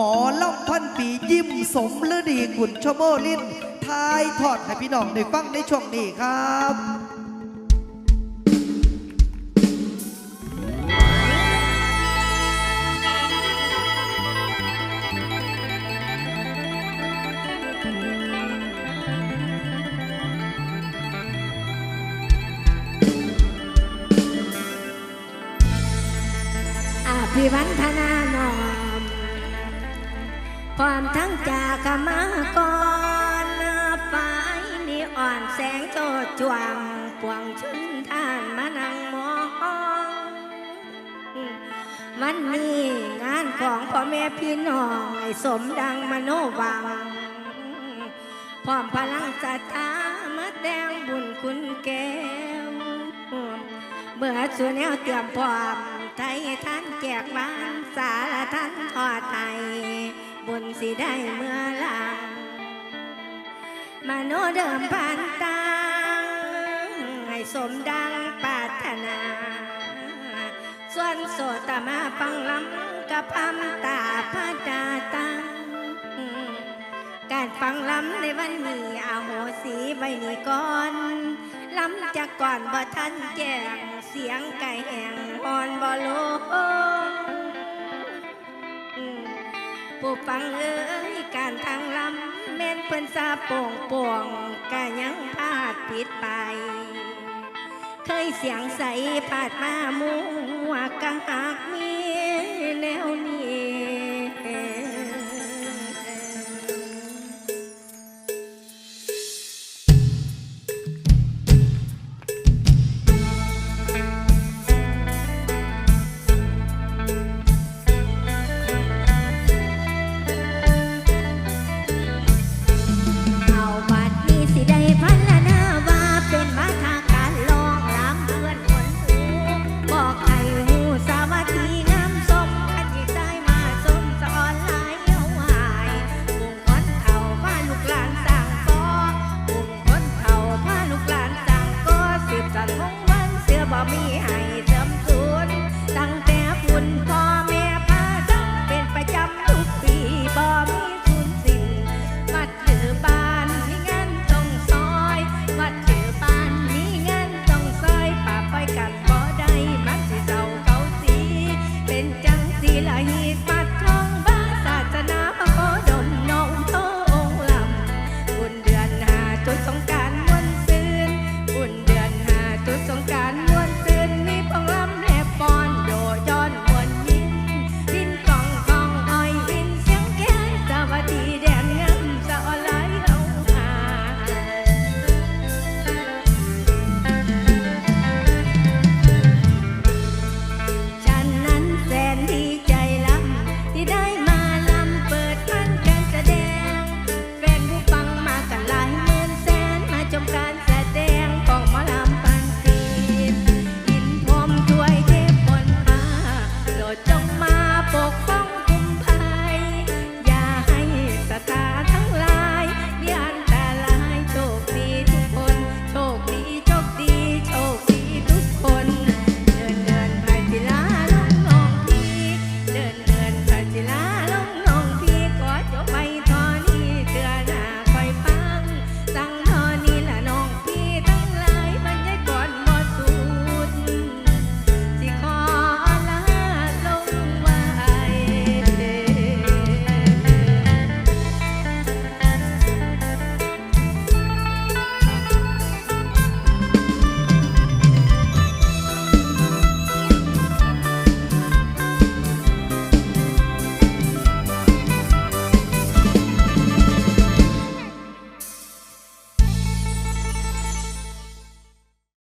หมอล่ำพันปียิ้มสมฤดีกุลชโมลินทายทอดให้พี่น้องได้ฟังในช่วงนี้ครับอภิวันธนา ความทั้งจากขมากรฝ่ายนีอ่อนแสงโจจวงปวงชุนท่านมานั่งมองวันนี้งานของพ่อแม่พี่น้องให้สมดังมโนวังพร้อมพลังศรัทธามาแดงบุญคุณแก้วเมื่อส่วนแนวเตรียมพร้อมไทยท่านแจกบ้านสารท่านทอดไทย บุญสิได้เมื่อหลังมโนเดิมผ่านตางให้สมดังปรารถนา ส่วนโสตมาฟังลำกับพำตาพระดาตัง การฟังลำในวันนี้อาโหสีใบนี้ก่อนลำจากก่อนบ่ทันแจ้งเสียงไก่แห่งอ่อนบ่โลอืม ผู้ฟังเอ้ยการทางลำแม่นเพิ่นซาโป่งโป่งกะยังพลาดผิดไป เคยเสียงใสผาดมามัวกะหาก